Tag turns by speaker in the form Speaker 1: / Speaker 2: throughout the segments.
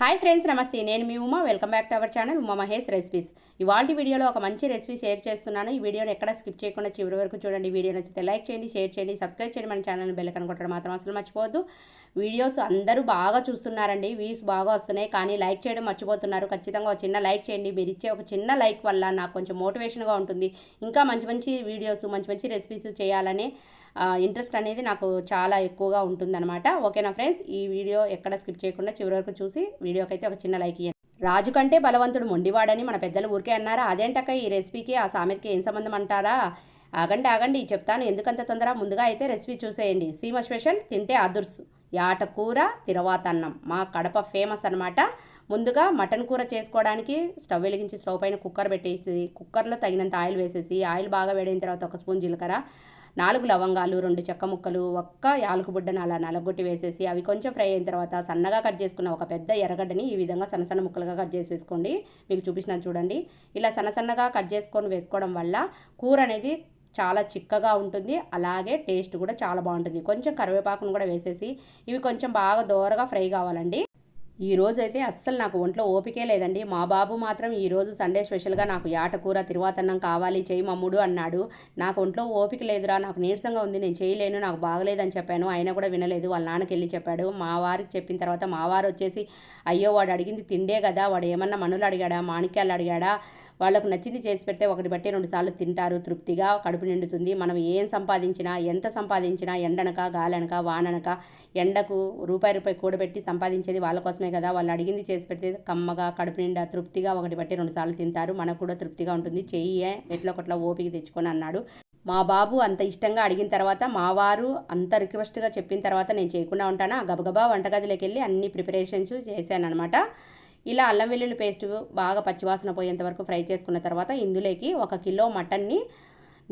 Speaker 1: hi friends నమస్తే నేను మీ Uma welcome back to our channel Uma Mahesh recipes ఇవాళ వీడియోలో ఒక మంచి రెసిపీ షేర్ చేస్తున్నాను ఈ వీడియోని ఎక్కడ స్కిప్ చేయకుండా చివరి వరకు చూడండి వీడియో నచ్చితే లైక్ చేయండి షేర్ చేయండి సబ్స్క్రైబ్ చేయండి మన ఛానల్ని బెల్ కొట్టడం మాత్రం అసలు మర్చిపోవద్దు వీడియోస్ అందరూ బాగా చూస్తున్నారండి వ్యూస్ బాగా వస్తున్నాయి కానీ లైక్ చేయడం మర్చిపోతున్నారు ఖచ్చితంగా ఒక చిన్న లైక్ చేయండి మీరు ఇచ్చే ఒక చిన్న లైక్ వల్ల నాకు కొంచెం మోటివేషన్గా ఉంటుంది ఇంకా మంచి మంచి వీడియోస్ మంచి మంచి రెసిపీస్ చేయాలని ఇంట్రెస్ట్ అనేది నాకు చాలా ఎక్కువగా ఉంటుందన్నమాట ఓకేనా ఫ్రెండ్స్ ఈ వీడియో ఎక్కడ స్కిప్ చేయకుండా చివరి వరకు చూసి వీడియోకి అయితే ఒక చిన్న లైక్ ఇవ్వండి రాజు కంటే బలవంతుడు మొండివాడని మన పెద్దలు ఊరికే అన్నారా అదేంటక్క ఈ రెసిపీకి ఆ సామెతకి ఏం సంబంధం అంటారా ఆగండి ఆగండి చెప్తాను ఎందుకంత తొందర ముందుగా అయితే రెసిపీ చూసేయండి సీమ స్పెషల్ తింటే అదుర్సు యాట కూర తిరవాత అన్నం మా కడప ఫేమస్ అనమాట ముందుగా మటన్ కూర చేసుకోవడానికి స్టవ్ వెలిగించి స్టవ్ పైన కుక్కర్ పెట్టేసి కుక్కర్లో తగినంత ఆయిల్ వేసేసి ఆయిల్ బాగా వేడైన తర్వాత ఒక స్పూన్ జీలకర్ర నాలుగు లవంగాలు రెండు చెక్క ముక్కలు ఒక్క యాలకుబుడ్డను అలా నలగొట్టి వేసేసి అవి కొంచెం ఫ్రై అయిన తర్వాత సన్నగా కట్ చేసుకున్న ఒక పెద్ద ఎర్రగడ్డని ఈ విధంగా సన్న సన్న ముక్కలుగా కట్ చేసి వేసుకోండి మీకు చూపించిన చూడండి ఇలా సన్న సన్నగా కట్ చేసుకొని వేసుకోవడం వల్ల కూర అనేది చాలా చిక్కగా ఉంటుంది అలాగే టేస్ట్ కూడా చాలా బాగుంటుంది కొంచెం కరివేపాకును కూడా వేసేసి ఇవి కొంచెం బాగా దోరగా ఫ్రై కావాలండి ఈ అస్సలు నాకు ఒంట్లో ఓపికే లేదండి మా బాబు మాత్రం ఈరోజు సండే స్పెషల్గా నాకు యాటకూర తిరువాతన్నం కావాలి చేయి మమ్ముడు అన్నాడు నాకు ఒంట్లో ఓపిక లేదురా నాకు నీరసంగా ఉంది నేను చేయలేను నాకు బాగలేదని చెప్పాను ఆయన కూడా వినలేదు వాళ్ళ నాన్నకి వెళ్ళి చెప్పాడు మా వారికి చెప్పిన తర్వాత మా వారు వచ్చేసి అయ్యో వాడు అడిగింది తిండే కదా వాడు ఏమన్నా మనులు అడిగాడా మాణిక్యాలు అడిగాడా వాళ్ళకు నచ్చింది చేసి పెడితే ఒకటి బట్టి రెండు సార్లు తింటారు తృప్తిగా కడుపు నిండుతుంది మనం ఏం సంపాదించినా ఎంత సంపాదించినా ఎండనక గాలనక వాననక ఎండకు రూపాయి రూపాయి కూడబెట్టి సంపాదించేది వాళ్ళ కోసమే కదా వాళ్ళు అడిగింది చేసి పెడితే కమ్మగా కడుపు నిండా తృప్తిగా ఒకటి బట్టి రెండు సార్లు తింటారు మనకు కూడా తృప్తిగా ఉంటుంది చెయ్యి ఎట్లా కొట్ల ఓపిక తెచ్చుకొని అన్నాడు మా బాబు అంత ఇష్టంగా అడిగిన తర్వాత మా వారు అంత రిక్వెస్ట్గా చెప్పిన తర్వాత నేను చేయకుండా ఉంటాను గబగబా వంటగదిలోకి వెళ్ళి అన్ని ప్రిపరేషన్స్ అనమాట ఇలా అల్లం వెల్లుల్లి పేస్ట్ బాగా పచ్చివాసన పోయేంత వరకు ఫ్రై చేసుకున్న తర్వాత ఇందులోకి ఒక కిలో మటన్ని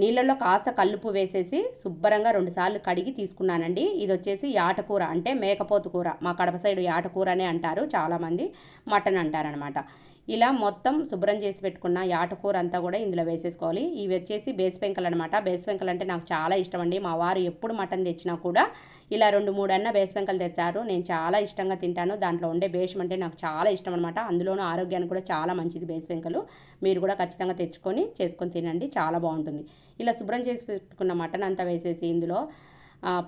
Speaker 1: నీళ్ళల్లో కాస్త కల్లుపు వేసేసి శుభ్రంగా రెండుసార్లు కడిగి తీసుకున్నానండి ఇది వచ్చేసి యాటకూర అంటే మేకపోతు కూర మా కడప సైడు యాటకూర అనే అంటారు చాలామంది మటన్ అంటారనమాట ఇలా మొత్తం శుభ్రం చేసి పెట్టుకున్న ఆటకూర అంతా కూడా ఇందులో వేసేసుకోవాలి ఇవి వచ్చేసి బేస్ పెంకలు అనమాట బేస్ పెంకలు అంటే నాకు చాలా ఇష్టం అండి మా వారు ఎప్పుడు మటన్ తెచ్చినా కూడా ఇలా రెండు మూడు అన్న బేస్ పెంకలు తెచ్చారు నేను చాలా ఇష్టంగా తింటాను దాంట్లో ఉండే బేషం అంటే నాకు చాలా ఇష్టం అనమాట అందులోనూ ఆరోగ్యానికి కూడా చాలా మంచిది బేస్ పెంకలు మీరు కూడా ఖచ్చితంగా తెచ్చుకొని చేసుకొని తినండి చాలా బాగుంటుంది ఇలా శుభ్రం చేసి పెట్టుకున్న మటన్ అంతా వేసేసి ఇందులో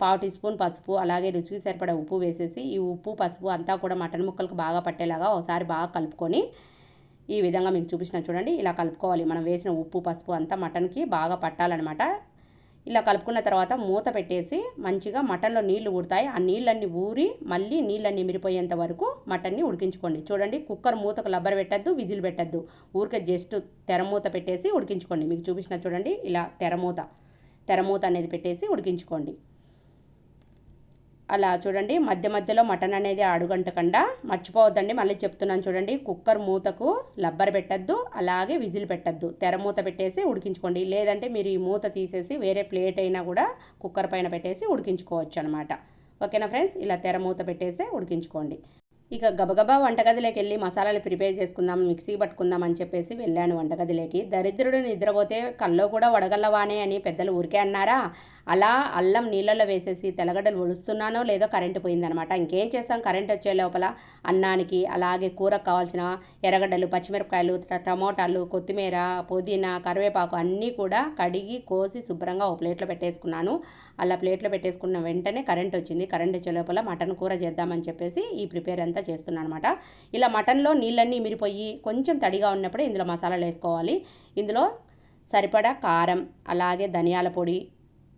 Speaker 1: పావు టీ స్పూన్ పసుపు అలాగే రుచికి సరిపడే ఉప్పు వేసేసి ఈ ఉప్పు పసుపు అంతా కూడా మటన్ ముక్కలకు బాగా పట్టేలాగా ఒకసారి బాగా కలుపుకొని ఈ విధంగా మీకు చూపించిన చూడండి ఇలా కలుపుకోవాలి మనం వేసిన ఉప్పు పసుపు అంతా మటన్కి బాగా పట్టాలన్నమాట ఇలా కలుపుకున్న తర్వాత మూత పెట్టేసి మంచిగా మటన్లో నీళ్లు ఊడతాయి ఆ నీళ్ళన్నీ ఊరి మళ్ళీ నీళ్ళన్నీ మిరిపోయేంత వరకు మటన్ని ఉడికించుకోండి చూడండి కుక్కర్ మూతకు లబ్బర్ పెట్టద్దు విజిల్ పెట్టద్దు ఊరికే జస్ట్ తెరమూత పెట్టేసి ఉడికించుకోండి మీకు చూపించిన చూడండి ఇలా తెరమూత తెరమూత అనేది పెట్టేసి ఉడికించుకోండి అలా చూడండి మధ్య మధ్యలో మటన్ అనేది ఆడుగంటకుండా మర్చిపోవద్దండి మళ్ళీ చెప్తున్నాను చూడండి కుక్కర్ మూతకు లబ్బర్ పెట్టద్దు అలాగే విజిల్ పెట్టద్దు తెర మూత పెట్టేసి ఉడికించుకోండి లేదంటే మీరు ఈ మూత తీసేసి వేరే ప్లేట్ అయినా కూడా కుక్కర్ పైన పెట్టేసి ఉడికించుకోవచ్చు అనమాట ఓకేనా ఫ్రెండ్స్ ఇలా తెర మూత పెట్టేసి ఉడికించుకోండి ఇక గబగబా వంటగదిలోకి వెళ్ళి మసాలాలు ప్రిపేర్ చేసుకుందాం మిక్సీ పట్టుకుందాం అని చెప్పేసి వెళ్ళాను వంటగదిలోకి దరిద్రుడు నిద్రపోతే కల్లో కూడా వడగల్లవానే అని పెద్దలు ఊరికే అన్నారా అలా అల్లం నీళ్ళల్లో వేసేసి తెల్లగడ్డలు ఒలుస్తున్నానో లేదో కరెంటు పోయిందనమాట ఇంకేం చేస్తాం కరెంట్ వచ్చే లోపల అన్నానికి అలాగే కూరకు కావాల్సిన ఎర్రగడ్డలు పచ్చిమిరపకాయలు టమోటాలు కొత్తిమీర పుదీనా కరివేపాకు అన్నీ కూడా కడిగి కోసి శుభ్రంగా ఒక ప్లేట్లో పెట్టేసుకున్నాను అలా ప్లేట్లో పెట్టేసుకున్న వెంటనే కరెంట్ వచ్చింది కరెంట్ వచ్చే లోపల మటన్ కూర చేద్దామని చెప్పేసి ఈ ప్రిపేర్ అంతా చేస్తున్నాను అనమాట ఇలా మటన్లో నీళ్ళన్నీ మిరిపోయి కొంచెం తడిగా ఉన్నప్పుడే ఇందులో మసాలాలు వేసుకోవాలి ఇందులో సరిపడా కారం అలాగే ధనియాల పొడి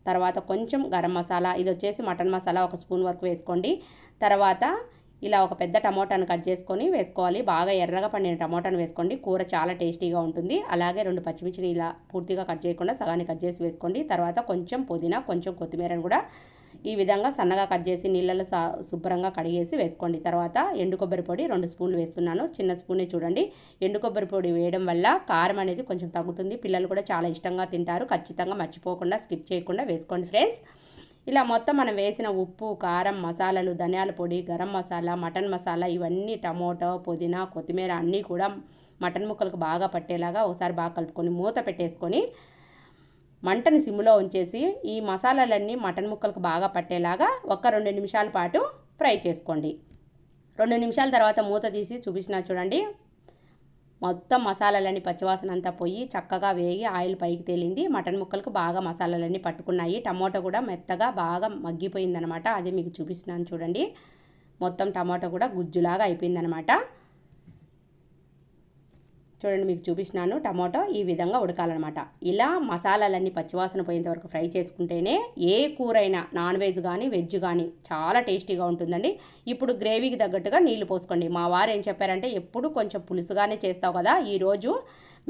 Speaker 1: తర్వాత కొంచెం గరం మసాలా ఇది వచ్చేసి మటన్ మసాలా ఒక స్పూన్ వరకు వేసుకోండి తర్వాత ఇలా ఒక పెద్ద టమోటాను కట్ చేసుకొని వేసుకోవాలి బాగా ఎర్రగా పండిన టమోటాను వేసుకోండి కూర చాలా టేస్టీగా ఉంటుంది అలాగే రెండు పచ్చిమిర్చిని ఇలా పూర్తిగా కట్ చేయకుండా సగాన్ని కట్ చేసి వేసుకోండి తర్వాత కొంచెం పుదీనా కొంచెం కొత్తిమీరను కూడా ఈ విధంగా సన్నగా కట్ చేసి నీళ్ళలో సా శుభ్రంగా కడిగేసి వేసుకోండి తర్వాత ఎండు కొబ్బరి పొడి రెండు స్పూన్లు వేస్తున్నాను చిన్న స్పూనే చూడండి ఎండు కొబ్బరి పొడి వేయడం వల్ల కారం అనేది కొంచెం తగ్గుతుంది పిల్లలు కూడా చాలా ఇష్టంగా తింటారు ఖచ్చితంగా మర్చిపోకుండా స్కిప్ చేయకుండా వేసుకోండి ఫ్రెండ్స్ ఇలా మొత్తం మనం వేసిన ఉప్పు కారం మసాలాలు ధనియాల పొడి గరం మసాలా మటన్ మసాలా ఇవన్నీ టమోటో పుదీనా కొత్తిమీర అన్నీ కూడా మటన్ ముక్కలకు బాగా పట్టేలాగా ఒకసారి బాగా కలుపుకొని మూత పెట్టేసుకొని మంటను సిమ్లో ఉంచేసి ఈ మసాలాలన్నీ మటన్ ముక్కలకు బాగా పట్టేలాగా ఒక రెండు నిమిషాల పాటు ఫ్రై చేసుకోండి రెండు నిమిషాల తర్వాత మూత తీసి చూపించిన చూడండి మొత్తం మసాలాలన్నీ పచ్చివాసన అంతా పోయి చక్కగా వేగి ఆయిల్ పైకి తేలింది మటన్ ముక్కలకు బాగా మసాలాలన్నీ పట్టుకున్నాయి టమాటో కూడా మెత్తగా బాగా మగ్గిపోయిందనమాట అదే మీకు చూపిస్తున్నాను చూడండి మొత్తం టమాటో కూడా గుజ్జులాగా అయిపోయిందనమాట చూడండి మీకు చూపించినాను టమాటో ఈ విధంగా ఉడకాలన్నమాట ఇలా మసాలాలన్నీ పచ్చివాసన పోయేంత వరకు ఫ్రై చేసుకుంటేనే ఏ కూరైనా నాన్ వెజ్ కానీ వెజ్ కానీ చాలా టేస్టీగా ఉంటుందండి ఇప్పుడు గ్రేవీకి తగ్గట్టుగా నీళ్లు పోసుకోండి మా వారు ఏం చెప్పారంటే ఎప్పుడు కొంచెం పులుసుగానే చేస్తావు కదా ఈరోజు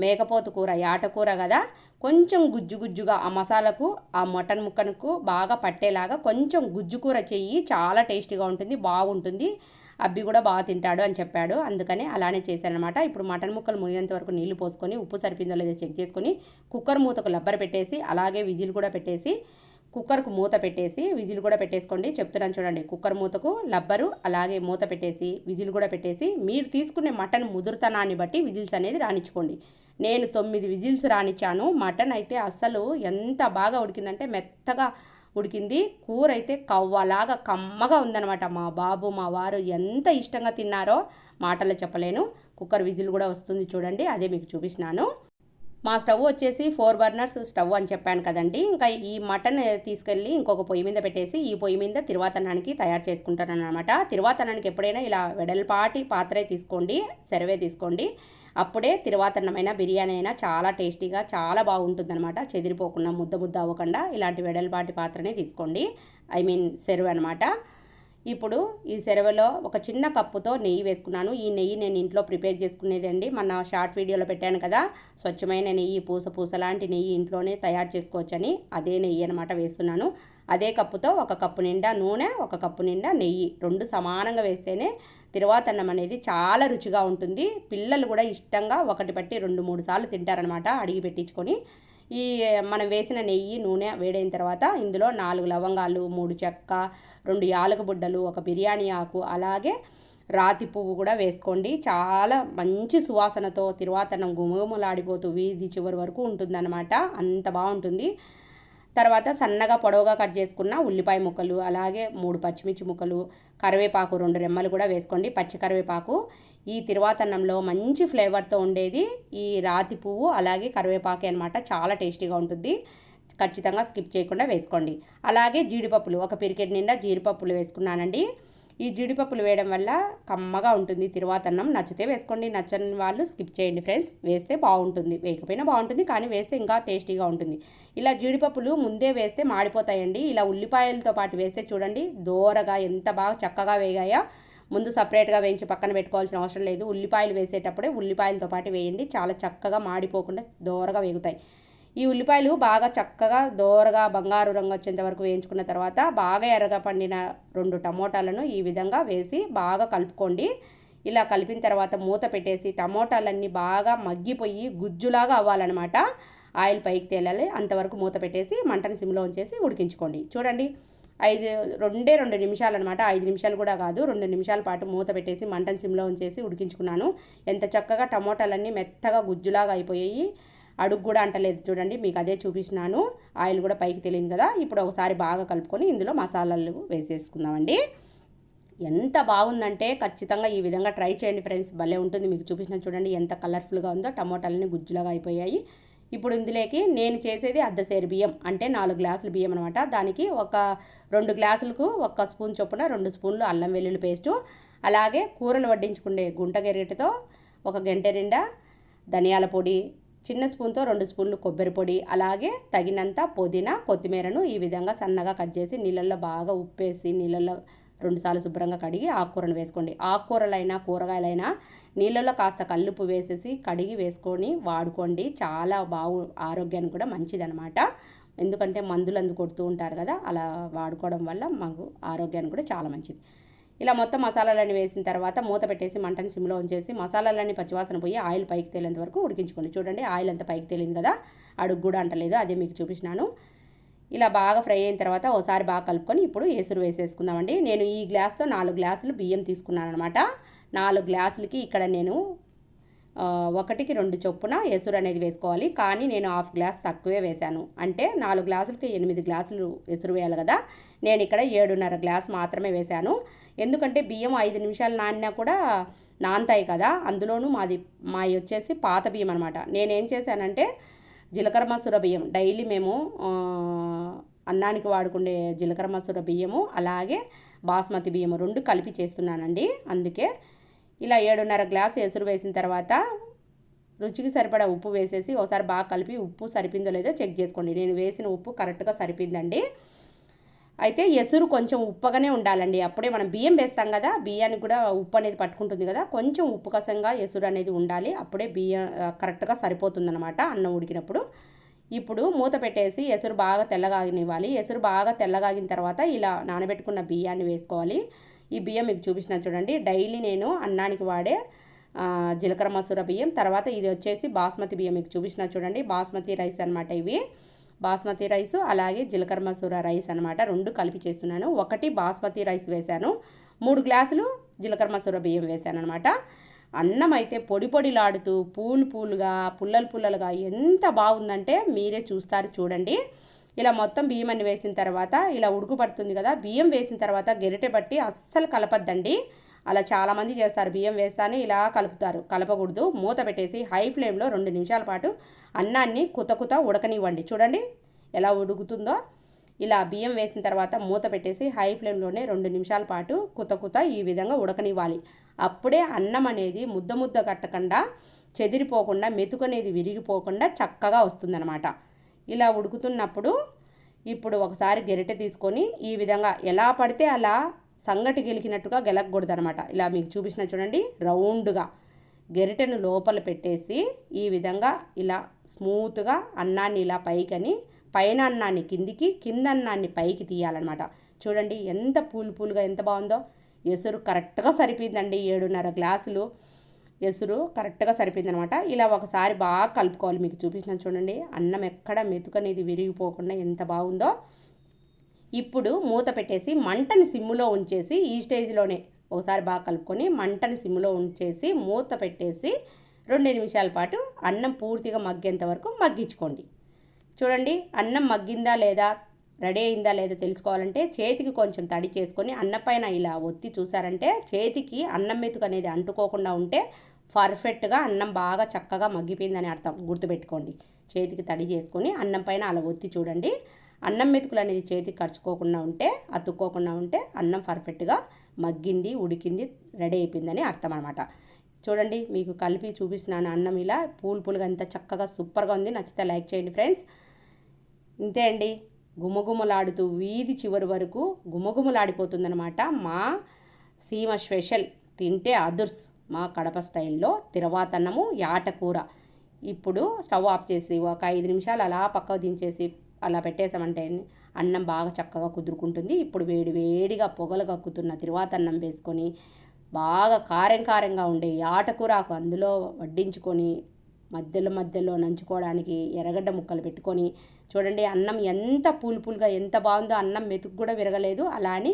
Speaker 1: మేకపోతు కూర యాటకూర కదా కొంచెం గుజ్జు గుజ్జుగా ఆ మసాలకు ఆ మటన్ ముక్కనుకు బాగా పట్టేలాగా కొంచెం గుజ్జు కూర చెయ్యి చాలా టేస్టీగా ఉంటుంది బాగుంటుంది అబ్బి కూడా బాగా తింటాడు అని చెప్పాడు అందుకని అలానే చేశానమాట ఇప్పుడు మటన్ ముక్కలు మునిగేంత వరకు నీళ్లు పోసుకొని ఉప్పు సరిపిందో లేదో చెక్ చేసుకుని కుక్కర్ మూతకు లబ్బర్ పెట్టేసి అలాగే విజిల్ కూడా పెట్టేసి కుక్కర్కు మూత పెట్టేసి విజిల్ కూడా పెట్టేసుకోండి చెప్తున్నాను చూడండి కుక్కర్ మూతకు లబ్బరు అలాగే మూత పెట్టేసి విజిల్ కూడా పెట్టేసి మీరు తీసుకునే మటన్ ముదురుతనాన్ని బట్టి విజిల్స్ అనేది రాణించుకోండి నేను తొమ్మిది విజిల్స్ రానిచ్చాను మటన్ అయితే అస్సలు ఎంత బాగా ఉడికిందంటే మెత్తగా ఉడికింది కూర అయితే కవ్వలాగా కమ్మగా ఉందనమాట మా బాబు మా వారు ఎంత ఇష్టంగా తిన్నారో మాటలు చెప్పలేను కుక్కర్ విజిల్ కూడా వస్తుంది చూడండి అదే మీకు చూపిస్తున్నాను మా స్టవ్ వచ్చేసి ఫోర్ బర్నర్స్ స్టవ్ అని చెప్పాను కదండి ఇంకా ఈ మటన్ తీసుకెళ్ళి ఇంకొక పొయ్యి మీద పెట్టేసి ఈ పొయ్యి మీద తిరువాతనానికి తయారు చేసుకుంటాను అనమాట తిరువాతనానికి ఎప్పుడైనా ఇలా వెడల్పాటి పాత్రే తీసుకోండి సెరవే తీసుకోండి అప్పుడే తిరువాతన్నమైన బిర్యానీ అయినా చాలా టేస్టీగా చాలా బాగుంటుందన్నమాట చెదిరిపోకుండా ముద్ద ముద్ద అవ్వకుండా ఇలాంటి వెడల్పాటి పాత్రనే తీసుకోండి ఐ మీన్ సెరువు అనమాట ఇప్పుడు ఈ సెరవలో ఒక చిన్న కప్పుతో నెయ్యి వేసుకున్నాను ఈ నెయ్యి నేను ఇంట్లో ప్రిపేర్ చేసుకునేదండి మన షార్ట్ వీడియోలో పెట్టాను కదా స్వచ్ఛమైన నెయ్యి పూస పూస లాంటి నెయ్యి ఇంట్లోనే తయారు చేసుకోవచ్చని అదే నెయ్యి అనమాట వేస్తున్నాను అదే కప్పుతో ఒక కప్పు నిండా నూనె ఒక కప్పు నిండా నెయ్యి రెండు సమానంగా వేస్తేనే తిరువాతన్నం అనేది చాలా రుచిగా ఉంటుంది పిల్లలు కూడా ఇష్టంగా ఒకటి పట్టి రెండు మూడు సార్లు తింటారనమాట అడిగి పెట్టించుకొని ఈ మనం వేసిన నెయ్యి నూనె వేడైన తర్వాత ఇందులో నాలుగు లవంగాలు మూడు చెక్క రెండు యాలకబుడ్డలు ఒక బిర్యానీ ఆకు అలాగే రాతి పువ్వు కూడా వేసుకోండి చాలా మంచి సువాసనతో తిరువాతనం గుమగుమలాడిపోతూ వీధి చివరి వరకు ఉంటుందన్నమాట అంత బాగుంటుంది తర్వాత సన్నగా పొడవుగా కట్ చేసుకున్న ఉల్లిపాయ ముక్కలు అలాగే మూడు పచ్చిమిర్చి ముక్కలు కరివేపాకు రెండు రెమ్మలు కూడా వేసుకోండి పచ్చి కరివేపాకు ఈ తిరువాతన్నంలో మంచి ఫ్లేవర్తో ఉండేది ఈ రాతి పువ్వు అలాగే కరివేపాకే అనమాట చాలా టేస్టీగా ఉంటుంది ఖచ్చితంగా స్కిప్ చేయకుండా వేసుకోండి అలాగే జీడిపప్పులు ఒక పిరికెట్ నిండా జీడిపప్పులు వేసుకున్నానండి ఈ జీడిపప్పులు వేయడం వల్ల కమ్మగా ఉంటుంది తిరువాతన్నం నచ్చితే వేసుకోండి నచ్చని వాళ్ళు స్కిప్ చేయండి ఫ్రెండ్స్ వేస్తే బాగుంటుంది వేయకపోయినా బాగుంటుంది కానీ వేస్తే ఇంకా టేస్టీగా ఉంటుంది ఇలా జీడిపప్పులు ముందే వేస్తే మాడిపోతాయండి ఇలా ఉల్లిపాయలతో పాటు వేస్తే చూడండి దోరగా ఎంత బాగా చక్కగా వేగాయా ముందు సపరేట్గా వేయించి పక్కన పెట్టుకోవాల్సిన అవసరం లేదు ఉల్లిపాయలు వేసేటప్పుడే ఉల్లిపాయలతో పాటు వేయండి చాలా చక్కగా మాడిపోకుండా దోరగా వేగుతాయి ఈ ఉల్లిపాయలు బాగా చక్కగా దోరగా బంగారు రంగు వచ్చేంత వరకు వేయించుకున్న తర్వాత బాగా ఎర్రగా పండిన రెండు టమోటాలను ఈ విధంగా వేసి బాగా కలుపుకోండి ఇలా కలిపిన తర్వాత మూత పెట్టేసి టమోటాలన్నీ బాగా మగ్గిపోయి గుజ్జులాగా అవ్వాలన్నమాట ఆయిల్ పైకి తేలాలి అంతవరకు మూత పెట్టేసి మంటను సిమ్లో ఉంచేసి ఉడికించుకోండి చూడండి ఐదు రెండే రెండు నిమిషాలు అనమాట ఐదు నిమిషాలు కూడా కాదు రెండు నిమిషాల పాటు మూత పెట్టేసి మంటను సిమ్లో ఉంచేసి ఉడికించుకున్నాను ఎంత చక్కగా టమోటాలన్నీ మెత్తగా గుజ్జులాగా అయిపోయాయి అడుగు కూడా అంటలేదు చూడండి మీకు అదే చూపించినాను ఆయిల్ కూడా పైకి తెలియదు కదా ఇప్పుడు ఒకసారి బాగా కలుపుకొని ఇందులో మసాలాలు వేసేసుకుందామండి ఎంత బాగుందంటే ఖచ్చితంగా ఈ విధంగా ట్రై చేయండి ఫ్రెండ్స్ భలే ఉంటుంది మీకు చూపించిన చూడండి ఎంత కలర్ఫుల్గా ఉందో టమోటాలన్నీ గుజ్జులాగా అయిపోయాయి ఇప్పుడు ఇందులోకి నేను చేసేది అర్ధసేరు బియ్యం అంటే నాలుగు గ్లాసులు బియ్యం అనమాట దానికి ఒక రెండు గ్లాసులకు ఒక స్పూన్ చొప్పున రెండు స్పూన్లు అల్లం వెల్లుల్లి పేస్టు అలాగే కూరలు వడ్డించుకునే గుంట గెరిటతో ఒక గంటె నిండా ధనియాల పొడి చిన్న స్పూన్తో రెండు స్పూన్లు కొబ్బరి పొడి అలాగే తగినంత పుదీనా కొత్తిమీరను ఈ విధంగా సన్నగా కట్ చేసి నీళ్ళల్లో బాగా ఉప్పేసి నీళ్ళల్లో రెండుసార్లు శుభ్రంగా కడిగి ఆకుకూరను వేసుకోండి ఆకుకూరలైనా కూరగాయలైనా నీళ్ళలో కాస్త కల్లుపు వేసేసి కడిగి వేసుకొని వాడుకోండి చాలా బాగు ఆరోగ్యానికి కూడా మంచిదనమాట ఎందుకంటే మందులు అందు కొడుతూ ఉంటారు కదా అలా వాడుకోవడం వల్ల మాకు ఆరోగ్యానికి కూడా చాలా మంచిది ఇలా మొత్తం మసాలాలన్నీ వేసిన తర్వాత మూత పెట్టేసి మంటని సిమ్లో ఉంచేసి మసాలాలన్నీ పచ్చివాసన పోయి ఆయిల్ పైకి తేలేంత వరకు ఉడికించుకోండి చూడండి ఆయిల్ అంతా పైకి తేలింది కదా అడుగు కూడా అంటలేదు అదే మీకు చూపించినాను ఇలా బాగా ఫ్రై అయిన తర్వాత ఒకసారి బాగా కలుపుకొని ఇప్పుడు ఎసురు వేసేసుకుందామండి నేను ఈ గ్లాస్తో నాలుగు గ్లాసులు బియ్యం తీసుకున్నాను అనమాట నాలుగు గ్లాసులకి ఇక్కడ నేను ఒకటికి రెండు చొప్పున ఎసురు అనేది వేసుకోవాలి కానీ నేను హాఫ్ గ్లాస్ తక్కువే వేశాను అంటే నాలుగు గ్లాసులకి ఎనిమిది గ్లాసులు ఎసురు వేయాలి కదా నేను ఇక్కడ ఏడున్నర గ్లాస్ మాత్రమే వేశాను ఎందుకంటే బియ్యం ఐదు నిమిషాలు నానినా కూడా నానతాయి కదా అందులోనూ మాది మావి వచ్చేసి పాత బియ్యం అనమాట నేనేం చేశానంటే జీలకర్ర మసూర బియ్యం డైలీ మేము అన్నానికి వాడుకునే జీలకర్ర మసూర బియ్యము అలాగే బాస్మతి బియ్యము రెండు కలిపి చేస్తున్నానండి అందుకే ఇలా ఏడున్నర గ్లాస్ ఎసురు వేసిన తర్వాత రుచికి సరిపడా ఉప్పు వేసేసి ఒకసారి బాగా కలిపి ఉప్పు సరిపిందో లేదో చెక్ చేసుకోండి నేను వేసిన ఉప్పు కరెక్ట్గా సరిపోయిందండి అయితే ఎసురు కొంచెం ఉప్పగానే ఉండాలండి అప్పుడే మనం బియ్యం వేస్తాం కదా బియ్యానికి కూడా ఉప్పు అనేది పట్టుకుంటుంది కదా కొంచెం ఉప్పు కసంగా ఎసురు అనేది ఉండాలి అప్పుడే బియ్యం కరెక్ట్గా సరిపోతుందనమాట అన్నం ఉడికినప్పుడు ఇప్పుడు మూత పెట్టేసి ఎసురు బాగా తెల్లగానివ్వాలి ఎసురు బాగా తెల్లగాగిన తర్వాత ఇలా నానబెట్టుకున్న బియ్యాన్ని వేసుకోవాలి ఈ బియ్యం మీకు చూపించిన చూడండి డైలీ నేను అన్నానికి వాడే జీలకర్ర మసూర బియ్యం తర్వాత ఇది వచ్చేసి బాస్మతి బియ్యం మీకు చూపించిన చూడండి బాస్మతి రైస్ అనమాట ఇవి బాస్మతి రైస్ అలాగే జీలకర్ర మసూర రైస్ అనమాట రెండు కలిపి చేస్తున్నాను ఒకటి బాస్మతి రైస్ వేశాను మూడు గ్లాసులు జీలకర్ర మసూర బియ్యం వేశాను అనమాట అన్నం అయితే పొడి పొడిలాడుతూ పూలు పూలుగా పుల్లలు పుల్లలుగా ఎంత బాగుందంటే మీరే చూస్తారు చూడండి ఇలా మొత్తం బియ్యం అన్ని వేసిన తర్వాత ఇలా ఉడుకుపడుతుంది కదా బియ్యం వేసిన తర్వాత గెరిటె పట్టి అస్సలు కలపద్దండి అలా చాలామంది చేస్తారు బియ్యం వేస్తానే ఇలా కలుపుతారు కలపకూడదు మూత పెట్టేసి హై ఫ్లేమ్లో రెండు నిమిషాల పాటు అన్నాన్ని కుత కుత ఉడకనివ్వండి చూడండి ఎలా ఉడుకుతుందో ఇలా బియ్యం వేసిన తర్వాత మూత పెట్టేసి హై ఫ్లేమ్లోనే రెండు నిమిషాల పాటు కుత కుత ఈ విధంగా ఉడకనివ్వాలి అప్పుడే అన్నం అనేది ముద్ద ముద్ద కట్టకుండా చెదిరిపోకుండా మెతుకు అనేది విరిగిపోకుండా చక్కగా వస్తుందన్నమాట ఇలా ఉడుకుతున్నప్పుడు ఇప్పుడు ఒకసారి గెరిటె తీసుకొని ఈ విధంగా ఎలా పడితే అలా సంగటి గెలికినట్టుగా అనమాట ఇలా మీకు చూపించిన చూడండి రౌండ్గా గెరిటెను లోపల పెట్టేసి ఈ విధంగా ఇలా స్మూత్గా అన్నాన్ని ఇలా పైకని పైన అన్నాన్ని కిందికి కింద అన్నాన్ని పైకి తీయాలన్నమాట చూడండి ఎంత పూలు పూలుగా ఎంత బాగుందో ఎసురు కరెక్ట్గా సరిపోయిందండి ఏడున్నర గ్లాసులు ఎసురు కరెక్ట్గా సరిపోయిందనమాట ఇలా ఒకసారి బాగా కలుపుకోవాలి మీకు చూపించిన చూడండి అన్నం ఎక్కడ మెతుకనేది విరిగిపోకుండా ఎంత బాగుందో ఇప్పుడు మూత పెట్టేసి మంటని సిమ్ములో ఉంచేసి ఈ స్టేజ్లోనే ఒకసారి బాగా కలుపుకొని మంటని సిమ్ములో ఉంచేసి మూత పెట్టేసి రెండు నిమిషాల పాటు అన్నం పూర్తిగా మగ్గేంత వరకు మగ్గించుకోండి చూడండి అన్నం మగ్గిందా లేదా రెడీ అయిందా లేదా తెలుసుకోవాలంటే చేతికి కొంచెం తడి చేసుకొని అన్నపైన ఇలా ఒత్తి చూసారంటే చేతికి అన్నం మెతుకు అనేది అంటుకోకుండా ఉంటే పర్ఫెక్ట్గా అన్నం బాగా చక్కగా మగ్గిపోయిందని అర్థం గుర్తుపెట్టుకోండి చేతికి తడి చేసుకొని అన్నం పైన అలా ఒత్తి చూడండి అన్నం మెతుకులు అనేది చేతి ఖర్చుకోకుండా ఉంటే అతుక్కోకుండా ఉంటే అన్నం పర్ఫెక్ట్గా మగ్గింది ఉడికింది రెడీ అయిపోయిందని అర్థం అనమాట చూడండి మీకు కలిపి చూపిస్తున్నాను అన్నం ఇలా పూలు పూలుగా ఎంత చక్కగా సూపర్గా ఉంది నచ్చితే లైక్ చేయండి ఫ్రెండ్స్ ఇంతే అండి గుమగుమలాడుతూ వీధి చివరి వరకు గుమగుమలాడిపోతుందనమాట మా సీమ స్పెషల్ తింటే అదుర్స్ మా కడప స్టైల్లో తిరవాతన్నము యాటకూర ఇప్పుడు స్టవ్ ఆఫ్ చేసి ఒక ఐదు నిమిషాలు అలా పక్కకు దించేసి అలా పెట్టేసామంటే అన్నం బాగా చక్కగా కుదురుకుంటుంది ఇప్పుడు వేడి వేడిగా పొగలు కక్కుతున్న అన్నం వేసుకొని బాగా కారం కారంగా ఉండే ఆటకూరాకు అందులో వడ్డించుకొని మధ్యలో మధ్యలో నంచుకోవడానికి ఎర్రగడ్డ ముక్కలు పెట్టుకొని చూడండి అన్నం ఎంత పూలుపులుగా ఎంత బాగుందో అన్నం మెతుకు కూడా విరగలేదు అలా అని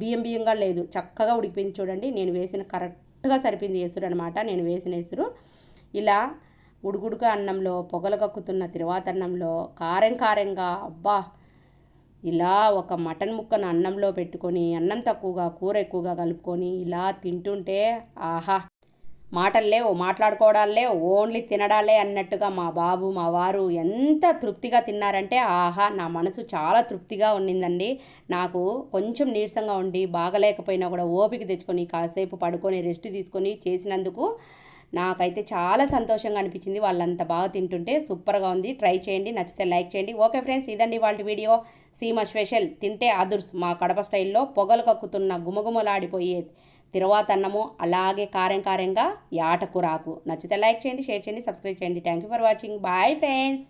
Speaker 1: బియ్యం బియ్యంగా లేదు చక్కగా ఉడికిపోయింది చూడండి నేను వేసిన కరెక్ట్గా సరిపోయింది ఎసురు అనమాట నేను వేసిన ఎసురు ఇలా గుడుగుడుక అన్నంలో పొగలు కక్కుతున్న తిరువాతన్నంలో కారం కారంగా అబ్బా ఇలా ఒక మటన్ ముక్కను అన్నంలో పెట్టుకొని అన్నం తక్కువగా కూర ఎక్కువగా కలుపుకొని ఇలా తింటుంటే ఆహా మాటలు లేవు మాట్లాడుకోవడాలు లేవు ఓన్లీ తినడాలే అన్నట్టుగా మా బాబు మా వారు ఎంత తృప్తిగా తిన్నారంటే ఆహా నా మనసు చాలా తృప్తిగా ఉండిందండి నాకు కొంచెం నీరసంగా ఉండి బాగలేకపోయినా కూడా ఓపిక తెచ్చుకొని కాసేపు పడుకొని రెస్ట్ తీసుకొని చేసినందుకు నాకైతే చాలా సంతోషంగా అనిపించింది వాళ్ళంత బాగా తింటుంటే సూపర్గా ఉంది ట్రై చేయండి నచ్చితే లైక్ చేయండి ఓకే ఫ్రెండ్స్ ఇదండి వాళ్ళ వీడియో సీమ స్పెషల్ తింటే అదుర్స్ మా కడప స్టైల్లో పొగలు కక్కుతున్న గుమగుమలాడిపోయే తిరువాతన్నము అలాగే కారం కారంగా రాకు నచ్చితే లైక్ చేయండి షేర్ చేయండి సబ్స్క్రైబ్ చేయండి thank you for watching bye friends